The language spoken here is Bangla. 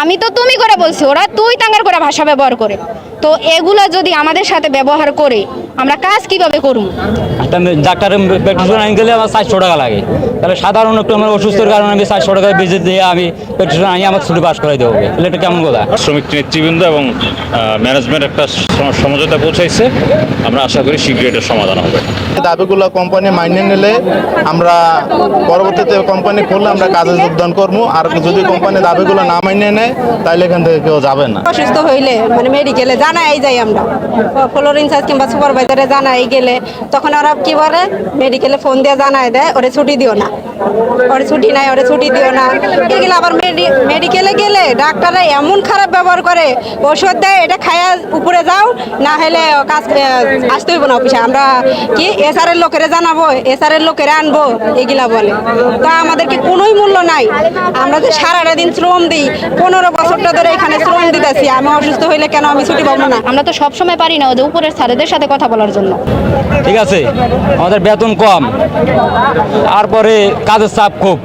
আমি তো তুমি করে বলছি ওরা তুই তাঙ্গার করে ভাষা ব্যবহার করে। তো এগুলো যদি আমাদের সাথে ব্যবহার করে আমরা কাজ কীভাবে করব? ডাক্তারের প্রেসক্রিপশন আনি গেলে আমার চারশো টাকা লাগে। তাহলে সাধারণ একটু আমার অসুস্থের কারণে আমি চারশো টাকা বেজে দিয়ে আমি প্রেসক্রিপশন আনি আমার ছুটি পাস করাই দেবো। তাহলে এটা কেমন কথা? শ্রমিক নেতৃবৃন্দ এবং ম্যানেজমেন্ট একটা সম- সমঝোতা পৌঁছাইছে। আমরা আশা করি শীঘ্রই এটার সমাধান হবে। দাবিগুলো কোম্পানি মাইনে নিলে আমরা পরবর্তীতে কোম্পানি খুললে আমরা কাজে যোগদান করব। আর যদি কোম্পানি দাবিগুলো না মাইনে নেয় তাহলে এখান থেকে কেউ যাবে না। অসুস্থ হইলে মানে মেডিকেলে জানাই যাই আমরা। কিংবা সুপারভাইজারে জানাই গেলে, তখন ওরা কি বলে? মেডিকেলে ফোন দিয়ে জানাই দেয়, ওরে ছুটি দিও না। ওরে ছুটি নাই, ওরে ছুটি দিও না। এগুলো আবার মেডিকেলে গেলে ডাক্তাররা এমন খারাপ ব্যবহার করে, ওষুধ দেয় এটা খায়া উপরে যাও, না হলে কাজ আসতে হইব না অফিসে। আমরা কি এসআর এর লোকেরা জানাব এসআর এর লোকেরা আনব, এগুলা বলে। তা আমাদেরকে কোনোই মূল্য নাই। আমরা যে সারাটা দিন শ্রম দিই পনেরো বছরটা ধরে এখানে শ্রম দিতেছি। আমি অসুস্থ হইলে কেন আমি ছুটি পাবো না? আমরা তো সব সময় পারি না ওদের উপরের স্যারেদের সাথে কথা বলার জন্য। ঠিক আছে আমাদের বেতন কম তারপরে কাজের চাপ খুব।